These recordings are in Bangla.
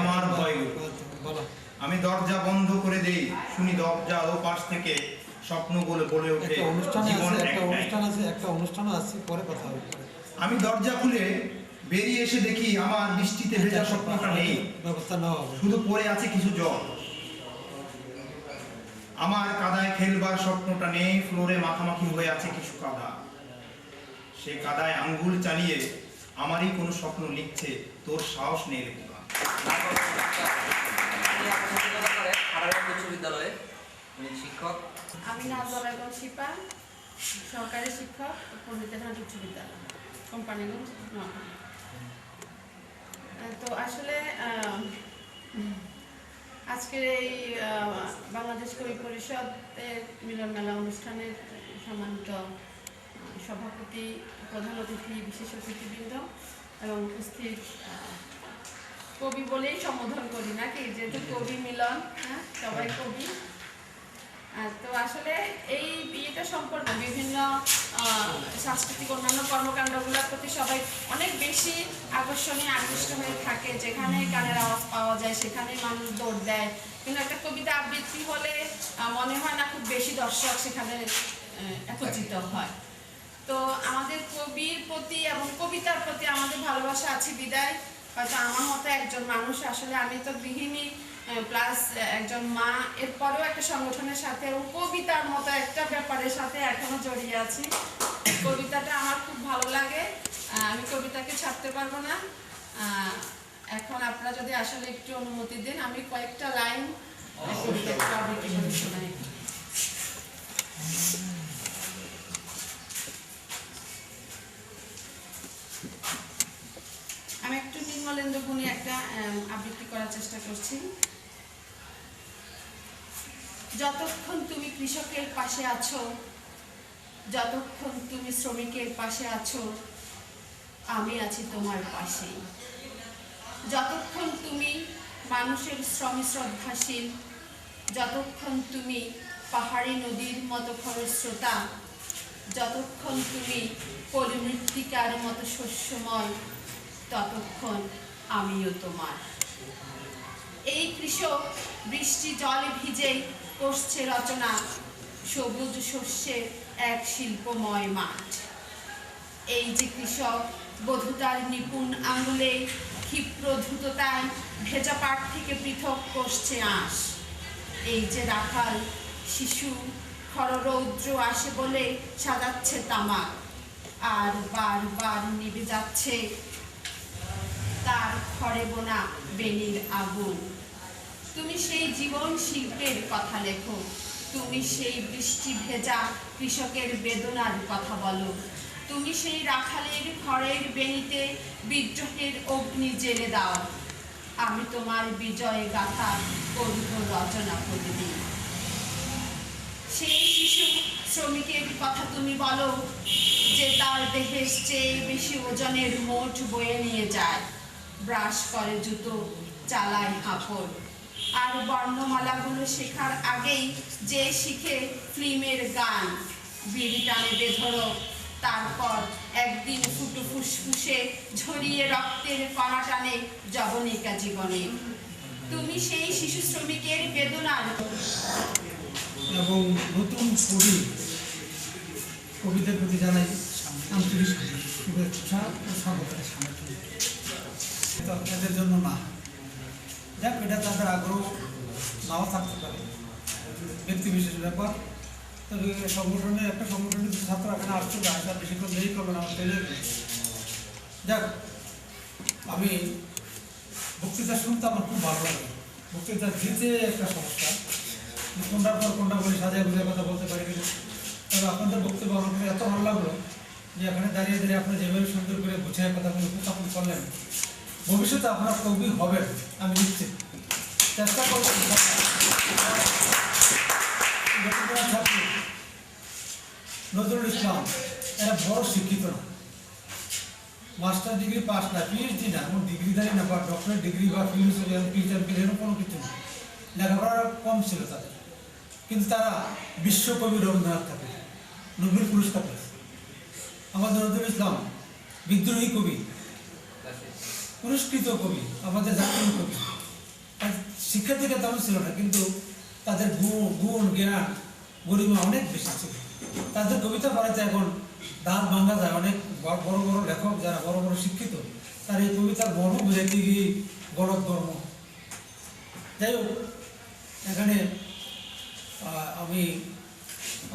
আমার ভয়। আমি দরজা বন্ধ করে দেই শুনি দরজা ও পাশ থেকে স্বপ্ন বলে বলে ওঠে একটা অনুষ্ঠানে আছে একটা অনুষ্ঠান আছে একটা অনুষ্ঠানও আছে পরে কথা হবে। আমি দরজা খুলে বেরিয়ে এসে দেখি আমার বৃষ্টিতে ভেজা স্বপ্নটা নেই। ব্যবস্থা নেওয়া শুধু পড়ে আছে কিছু জল। আমার কাদায় খেলবার স্বপ্নটা নেই ফ্লোরে মাখামাখি হয়ে আছে কিছু কাদা। সে কাদায় আঙ্গুল চালিয়ে আমারই কোনো স্বপ্ন লিখছে তোর সাহস নেই রে। খোকা। উনি শিক্ষক তো আসলে আজকের এই বাংলাদেশ কবি পরিষদের মিলন মেলা অনুষ্ঠানের সম্মানিত সভাপতি, প্রধান অতিথি, বিশেষ অতিথিবৃন্দ এবং উপস্থিত কবি বলেই সম্বোধন করি, নাকি? যেহেতু কবি মিলন হ্যাঁ সবাই কবি। তো আসলে এই বিয়েটা সম্পর্কে বিভিন্ন সাংস্কৃতিক অন্যান্য কর্মকাণ্ডগুলোর প্রতি সবাই অনেক বেশি আকর্ষণীয়, আকৃষ্ট হয়ে থাকে। যেখানে গানের আওয়াজ পাওয়া যায়, সেখানে মানুষ দৌড় দেয়। কিন্তু একটা কবিতা আবৃত্তি হলে মনে হয় না খুব বেশি দর্শক সেখানে একত্রিত হয়। তো আমাদের কবির প্রতি এবং কবিতার প্রতি আমাদের ভালোবাসা আছে বিদায়। হয়তো আমার মতো একজন মানুষ আসলে আমি তো গৃহিণী প্লাস একজন মা এরপরেও একটা সংগঠনের সাথে কবিতার মতো একটা ব্যাপারের সাথে এখনও জড়িয়ে আছি। কবিতাটা আমার খুব ভালো লাগে। আমি কবিতাকে ছাড়তে পারব না। আহ, এখন আপনারা যদি আসলে একটু অনুমতি দেন আমি কয়েকটা লাইন কবিতা শোনাই। একটু গুণী একটা আবৃত্তি করার চেষ্টা করছি। যতক্ষণ তুমি কৃষকের পাশে আছো, যতক্ষণ তুমি শ্রমিকের পাশে আছো, আমি আছি তোমার পাশে যতক্ষণ তুমি মানুষের শ্রম শ্রদ্ধাশীল, যতক্ষণ তুমি পাহাড়ি নদীর মতো খরস্রোতা যতক্ষণ তুমি পরিমৃত্তিকার মতো শস্যময় ততক্ষণ আমিও তোমার। এই কৃষক বৃষ্টি জলে ভিজে করছে রচনা, সবুজ শস্যের এক শিল্পময় মাঠ। এই যে কৃষক বধুতার নিপুণ আঙুলে ক্ষিপ্র দ্রুততায় ভেজা পাট থেকে পৃথক করছে আঁশ। এই যে রাখাল শিশু খররৌদ্র আসে বলে সাজাচ্ছে তামাক। আর বারবার নিভে যাচ্ছে তার খড়ে বোনা বেনির আগুন তুমি সেই জীবন শিল্পের কথা লেখো। তুমি সেই বৃষ্টি ভেজা কৃষকের বেদনার কথা বলো। তুমি সেই রাখালের খড়ের বেনিতে বিদ্রোহের অগ্নি জেলে দাও। আমি তোমার বিজয় গাথা করব রচনা প্রতিদিন। সেই শিশু শ্রমিকের কথা তুমি বলো, যে তার দেহের চেয়ে বেশি ওজনের মোট বয়ে নিয়ে যায়। ব্রাশ করে জুতো চালায় হাঁপড় আর বর্ণমালাগুলো শেখার আগেই যে শিখে ফিল্মের গান, বিড়ি টানে বেধরো তারপর একদিন ফুটু ফুসফুসে ঝরিয়ে রক্তের কণা টানে জবনিকা জীবনে। তুমি সেই শিশু শ্রমিকের বেদনার এবং নতুন কবি কবিদের প্রতি জানাই আন্তরিক শুভেচ্ছা ও স্বাগত। এদের জন্য না। যাক, এটা তাদের আগ্রহ, নাও থাকতে পারে। ব্যক্তি বিশেষ ব্যাপার। তবে সংগঠনের একটা সংগঠনের ছাত্র এখানে আসছে তার বেশিক্ষণ দেরি করবে না, আমার যাবে। যাক, আমি বক্তৃতা শুনতে আমার খুব ভালো লাগে। বক্তৃতা দিতে একটা সমস্যা কোনটার পর কোনটা বলে সাজায় বুঝে কথা বলতে পারি তবে আপনাদের বক্তব্য আমার এত ভালো লাগল যে এখানে দাঁড়িয়ে দাঁড়িয়ে আপনি যেভাবে সুন্দর করে গুছিয়ে কথাগুলো উপস্থাপন করলেন ভবিষ্যতে আপনার কবি হবেন, আমি নিশ্চিত। চেষ্টা ছাত্রী নজরুল ইসলাম, এরা বড় শিক্ষিত না। মাস্টার ডিগ্রি পাস না পিএইচডি না কোনো ডিগ্রিধারী না, বা ডক্টরেট ডিগ্রি বা টিচার এরকম কোনো কিছু না। লেখাপড়া কম ছিল তাদের। কিন্তু তারা বিশ্বকবি রবীন্দ্রনাথ ঠাকুর নোবেল পুরস্কার পেয়েছে। আমাদের নজরুল ইসলাম বিদ্রোহী কবি পুরস্কৃত কবি, আমাদের জাতীয় কবি। শিক্ষা থেকে তেমন ছিল না, কিন্তু তাদের গুণ গুণ, জ্ঞান গরিমা অনেক বেশি ছিল। তাদের কবিতা পড়াতে এখন দাঁত ভাঙা যায়। অনেক বড় বড় লেখক যারা বড় বড় শিক্ষিত, তার এই কবিতার বর্ণ বুঝাইতে গিয়ে গলত ধর্ম। যাই হোক, এখানে আমি,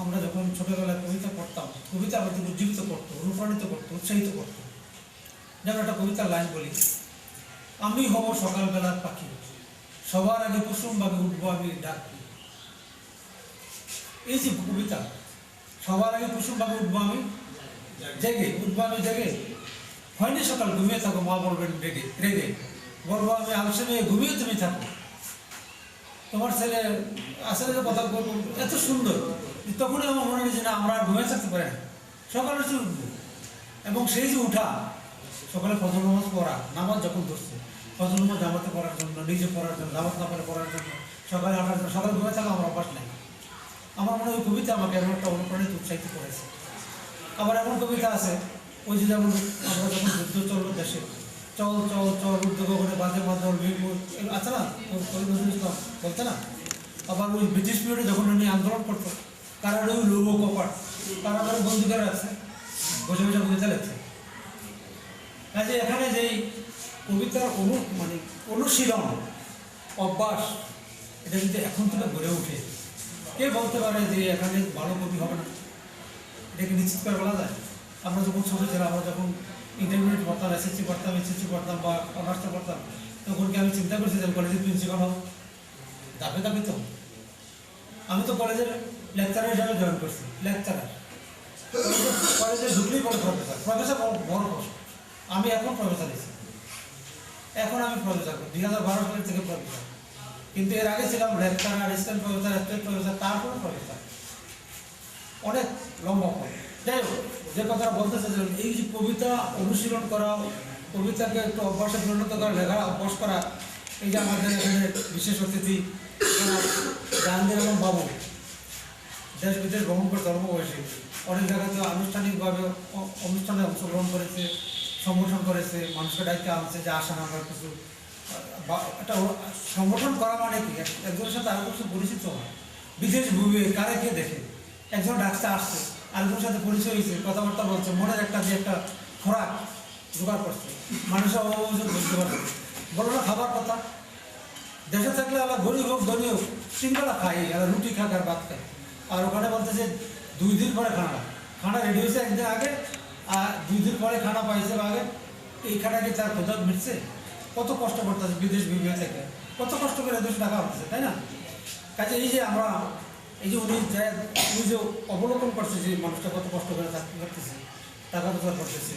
আমরা যখন ছোটোবেলায় কবিতা পড়তাম, কবিতা আমাদের উজ্জীবিত করতো অনুপ্রাণিত করতো, উৎসাহিত করতো। যেমন একটা কবিতার লাইন বলি আমি হব সকালবেলার পাখি। সবার আগে কুসুম ভাবে উঠবো আমি ডাক এই যে কবিতা, সবার আগে কুসুম ভাবে উঠবো আমি জেগে উঠবো আমি জেগে। হয়নি সকাল, ঘুমিয়ে থাকো, মা বলবেন, রেগে রেগে। বলব আমি আলসে মেয়ে, ঘুমিয়ে তুমি থাকো। তোমার ছেলে আসলে যে কথা বলব, এত সুন্দর। তখনই আমার মনে হয়েছে না, আমরা ঘুমিয়ে থাকতে পারি না। সকালে উঠে উঠবো এবং সেই যে উঠা সকালে ফজর নামাজ পড়া, নামাজ যখন ধরছে, ফজর নামাজ জামাতে পড়ার জন্য, নিজে পড়ার জন্য, জামাত না পড়ে পড়ার জন্য, সকালে আটার জন্য সকালে ঘুমিয়ে থাকা আমার অভ্যাস নেই। আমার মনে হয় কবিতা আমাকে এমন একটা অনুপ্রাণিত, উৎসাহিত করেছে। আবার এমন কবিতা আছে, ওই যে যেমন আমরা যখন যুদ্ধ চলল দেশে, চল চল চল উদ্যোগ করে বাজে মাদল এগুলো আছে না? নজরুল ইসলাম বলতে না? আবার ওই ব্রিটিশ পিরিয়ডে যখন উনি আন্দোলন করতো, তারা ওই লোভ কপাট, তারা আবার বন্দি করে রাখছে বসে বসে কবিতা লিখছে কাজে এখানে যেই কবিতার অনু মানে অনুশীলন, অভ্যাস, এটা কিন্তু এখন থেকে গড়ে ওঠে, কে বলতে পারে যে এখানে ভালো কবি হবে না? এটাকে নিশ্চিত করে বলা যায়? আমরা যখন ছোটো ছিলাম, আমরা যখন ইন্টারমিডিয়েট পড়তাম এসএসসি পড়তাম এইচএসসি পড়তাম বা অনার্সটা পড়তাম, তখন কি আমি চিন্তা করছি যে কলেজের প্রিন্সিপাল হব? দাবি দাবি তো। আমি তো কলেজের লেকচারার হিসাবে জয়েন করছি লেকচারার কলেজে ঢুকলেই বলে প্রফেসর প্রফেসর বড় বড় প্রশ্ন। আমি এখন প্রফেসর এসেছি এখন আমি প্রফেসর, দুই হাজার বারো সালের থেকে প্রফেসর। কিন্তু এর আগে ছিলাম lecturer assistant professor assistant professor, তারপরে প্রফেসর। অনেক লম্বা পথ। যাই হোক, যে কথাটা বলতেছে যে এই যে কবিতা অনুশীলন করা, কবিতাকে একটু অভ্যাসে পরিণত করা লেখা অভ্যাস করা, এই যে আমাদের এখানে বিশেষ অতিথি জাহাঙ্গীর আলম বাবু, দেশ বিদেশ ভ্রমণ করতে অল্প বয়সে অনেক জায়গাতে আনুষ্ঠানিকভাবে অনুষ্ঠানে অংশগ্রহণ করেছে। সংগঠন করেছে, মানুষকে দায়িত্বে আনছে যে আসেন আমরা কিছু একটা সংগঠন করা মানে কি? একজনের সাথে আরেকজনের সাথে পরিচিত হয়। বিশেষ ভূমি কারে কে দেখে? একজন ডাক্তার আসছে, আরেকজনের সাথে পরিচয় হয়েছে, কথাবার্তা বলছে, মনের একটা যে একটা খোরাক জোগাড় করছে। মানুষের অবযোগ বুঝতে পারছে। বলো না খাবার কথা। দেশে থাকলে আবার গরিব হোক, ধনী হোক, তিনবেলা খাই আর রুটি খাক আর ভাত খাই আর ওখানে বলতেছে, দুই দিন পরে খানা। খানা রেডি হয়েছে, একদিন আগে আর দুই দিন পরে খানা পাইছে আগে এই খানা কি তার খোঁজা মিটছে। কত কষ্ট করতেছে বিদেশ বিনিয়োগ থেকে। কত কষ্ট করে দুশো টাকা হচ্ছে, তাই না? কাজে এই যে আমরা, এই যে উনি যে উনি যে অবলোকন করছে যে মানুষটা কত কষ্ট করে চাকরি করতেছে, টাকা রোজগার করতেছে,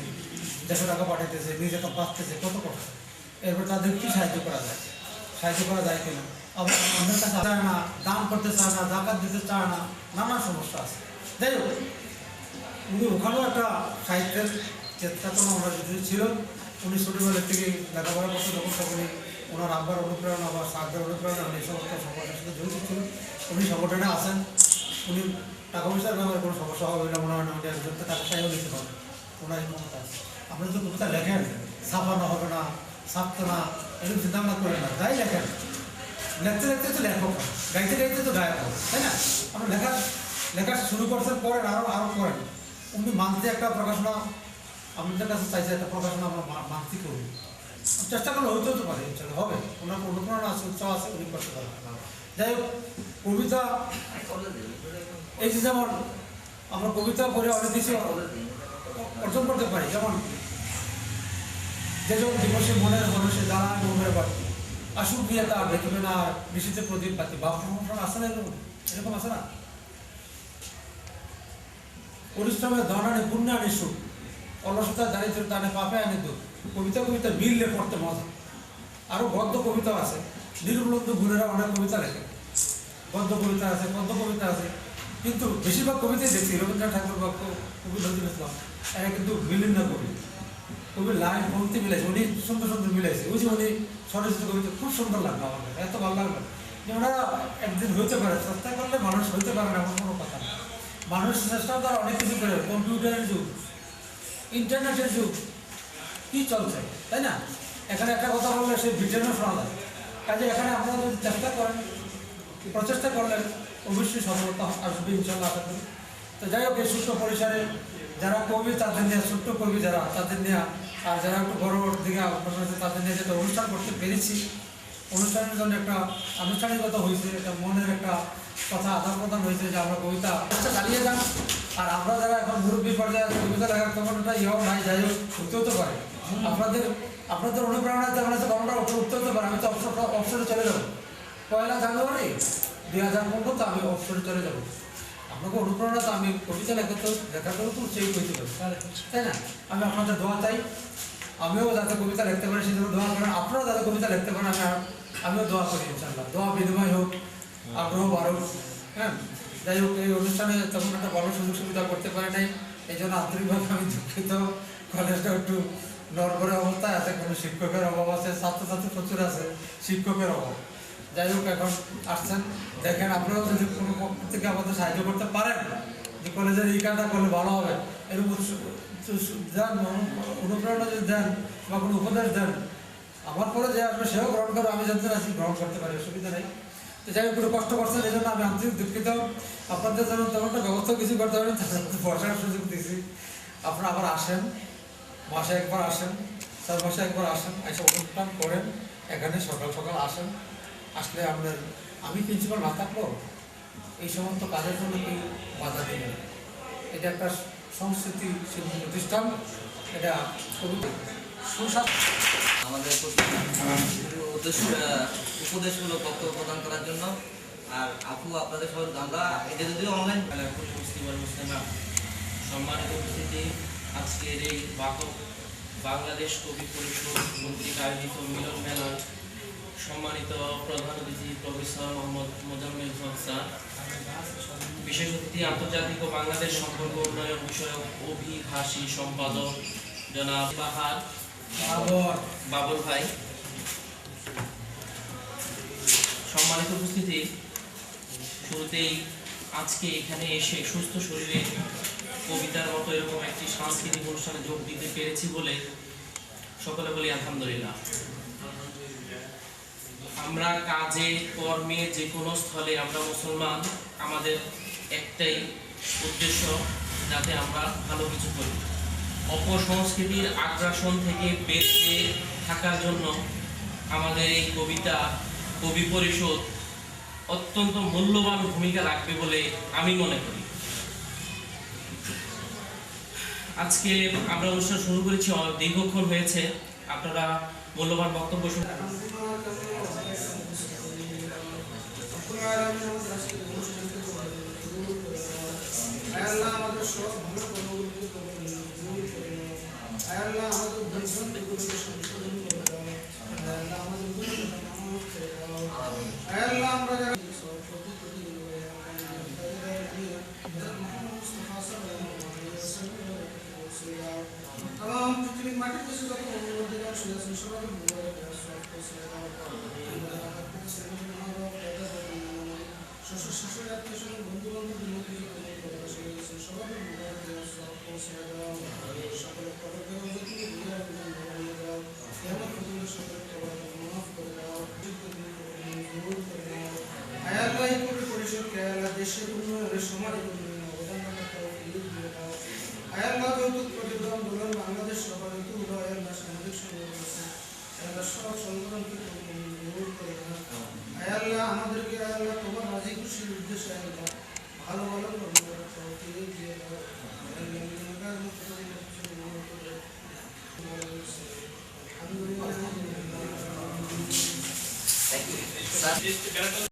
দেড়শো টাকা পাঠাইতেছে নিজে তো বাঁচতেছে কত কষ্ট। এরপর তাদের কি সাহায্য করা যায়? সাহায্য করা যায় কিনা? আবার কাছে চায় না, দান করতে চায় না, জাকাত দিতে চায় না, নানা সমস্যা আছে। যাই হোক উনি ওখানেও একটা সাহিত্যের চেতনা ওনার ছিল। উনি ছোটোবেলা থেকে লেখাপড়া করতে যখন তখনই ওনার আব্বার অনুপ্রেরণা বা সাহায্যের অনুপ্রেরণা উনি সমস্ত সংগঠনের সাথে জড়িত ছিল উনি সংগঠনে আসেন উনি টাকা পয়সার ব্যাপারে কোনো সমস্যা হবে না মনে হয় না। উনি একজন টাকা চাইও নিতে পারবেন ওনার এই ক্ষমতা আপনি যদি কবিতা লেখেন। ছাপানো হবে না, ছাপতো না, এরকম চিন্তা ভাবনা করেন না। তাই লেখেন। লেখতে লেখতে তো লেখক। গাইতে গাইতে তো গায়ক তাই না? আমরা লেখা লেখা শুরু করছেন পরে আরও আরও করেন। উনি মান্থলি একটা প্রকাশনা আমাদের কাছে চাইছে, একটা প্রকাশনা আমরা মান্থলি করি। চেষ্টা করলে হইতেও তো পারে, ইনশাল্লাহ হবে। ওনার অনুপ্রেরণা আছে, উৎসাহ আছে, উনি করতে পারেন যাই হোক, কবিতা এই যে যেমন আমরা কবিতা পড়ে অনেক কিছু অর্জন করতে পারি, যেমন যে যখন দিবসে মনের মানুষে দাঁড়ায় মনের বাড়ি আসুক দিয়ে তার দেখবে না নিশীতে প্রদীপ বাতি। সংগঠন আছে না এরকম এরকম আছে না? পরিশ্রমের ধনানে পুণ্যানি সুখ। অলসতা দারিদ্র দানে পাপে আনে দুঃখ কবিতা কবিতা মিললে পড়তে মজা। আরও গদ্য কবিতা আছে। নির্মলন্দ গুণেরা অনেক কবিতা লেখে। গদ্য কবিতা আছে পদ্য কবিতা আছে। কিন্তু বেশিরভাগ কবিতাই দেখছি, রবীন্দ্রনাথ ঠাকুর বা কবি নজরুল ইসলাম। এরা কিন্তু মিলেন না কবি। কবির লাইন, পঙ্ক্তি মিলাইছে, উনি সুন্দর সুন্দর মিলাইছে। ওই যে উনি সরস্বতী কবিতা খুব সুন্দর লাগল আমার এত ভালো লাগল। যে ওনারা একদিন হইতে পারে, চেষ্টা করলে মানুষ হইতে পারে না, এমন কোনো কথা না। মানুষ চেষ্টা তারা অনেক কিছু করে, কম্পিউটারের যুগ, ইন্টারনেটের যুগ, কি চলছে, তাই না? এখানে একটা কথা বললে সে ব্রিটেনও শোনা যায়। কাজে এখানে আপনারা যদি চেষ্টা করেন, প্রচেষ্টা করলেন, অবশ্যই সফলতা আসবে ইনশাল্লাহ আশা করি। তো যাই হোক, এই ছোট্ট পরিসরে যারা কবি তাদের নিয়ে ছোট্ট কবি যারা, তাদের নিয়ে, আর যারা একটু বড় বড় দিকে তাদের নিয়ে যেটা অনুষ্ঠান করতে পেরেছি, অনুষ্ঠানের জন্য একটা আনুষ্ঠানিকতা হয়েছে, একটা মনের একটা কথা আদান প্রদান হয়েছে যে আমরা কবিতা চেষ্টা চালিয়ে যান। আর আমরা যারা এখন মুরব্বী পর্যায়ে কবিতা লেখার তেমন একটা ইয়েও নাই যাই হোক হতেও তো পারে। আপনাদের আপনাদের অনুপ্রেরণা তেমন আছে গণনা উঠতে হতে পারে। আমি তো অবসর অবসরে চলে যাব। পয়লা জানুয়ারি দুই হাজার পনেরো তো আমি অবসরে চলে যাব। আপনাকে অনুপ্রেরণা তো আমি কবিতা লেখাতে লেখাতেও তো সেই করতে পারি তাই না? আমি আপনাদের দোয়া চাই। আমিও যাতে কবিতা লিখতে পারি সেজন্য দোয়া করেন। আপনারাও যাতে কবিতা লিখতে পারেন আমি আমিও দোয়া করি ইনশাল্লাহ দোয়া বিনিময় হোক। আগ্রহ বাড়ুক হ্যাঁ? যাই হোক, এই অনুষ্ঠানে তখন একটা ভালো সুযোগ সুবিধা করতে পারে নাই। এই জন্য আন্তরিকভাবে আমি দুঃখিত। কলেজটা একটু নরবরে অবস্থা আছে, কোনো শিক্ষকের অভাব আছে, ছাত্রছাত্রী প্রচুর আছে, শিক্ষকের অভাব। যাই হোক, এখন আসছেন। দেখেন, আপনারাও যদি কোনো পক্ষ থেকে আমাদের সাহায্য করতে পারেন, যে কলেজের এই কাজটা করলে ভালো হবে। এরকম দেন অনুপ্রেরণা যদি দেন বা কোনো উপদেশ দেন, আমার পরে যে আসবে সেও গ্রহণ করবে, আমি যতদিন আছি গ্রহণ করতে পারি, অসুবিধা নেই। যাই হোক কষ্ট করছেন, এই জন্য আমি আন্তরিক দুঃখিত। আপনাদের যেন তেমন একটা ব্যবস্থা কিছু করতে পারেন তাদের বসার সুযোগ দিয়েছি। আপনারা আবার আসেন, মাসে একবার আসেন, চার মাসে একবার আসেন, এসে অনুষ্ঠান করেন, এখানে সকাল সকাল আসেন। আসলে আপনার, আমি প্রিন্সিপাল না থাকলেও এই সমস্ত কাজের জন্য কেউ বাধা দেবে এটা একটা সংস্কৃতি শিল্প প্রতিষ্ঠান, এটা সুস্বাস্থ্য আমাদের উদ্দেশ্য উপদেশমূলক বক্তব্য প্রদান করার জন্য। আর আপু, আপনাদের সবাই আমরা এটা যদিও অনলাইন আলাইকুম মুসলিম মুসলিমা সম্মানিত উপস্থিতি আজকের এই বাহক বাংলাদেশ কবি পরিষদ মন্ত্রী আয়োজিত মিলন মেলার সম্মানিত প্রধান অতিথি প্রফেসর মোহাম্মদ মোজাম্মেল হক বিশেষ অতিথি, আন্তর্জাতিক ও বাংলাদেশ সম্পর্ক উন্নয়ন বিষয়ক অভিভাষী সম্পাদক জনাব বাহার, বাবুল ভাই। সম্মানিত উপস্থিতি, শুরুতেই আজকে এখানে এসে সুস্থ শরীরে কবিতার মতো এরকম একটি সাংস্কৃতিক অনুষ্ঠানে যোগ দিতে পেরেছি বলে সকলে বলি আলহামদুলিল্লাহ। আমরা কাজে, কর্মে যে কোনো স্থলে আমরা মুসলমান, আমাদের একটাই উদ্দেশ্য যাতে আমরা ভালো কিছু করি। অপসংস্কৃতির আগ্রাসন থেকে বেঁচে থাকার জন্য আমাদের এই কবিতা কবি পরিষদ অত্যন্ত মূল্যবান ভূমিকা রাখবে বলে আমি মনে করি। আজকে আমরা অনুষ্ঠান শুরু করেছি দীর্ঘক্ষণ হয়েছে। আপনারা মূল্যবান বক্তব্য শুনে সব পৌঁছে আলহামদুলিল্লাহ থ্যাংক ইউ স্যার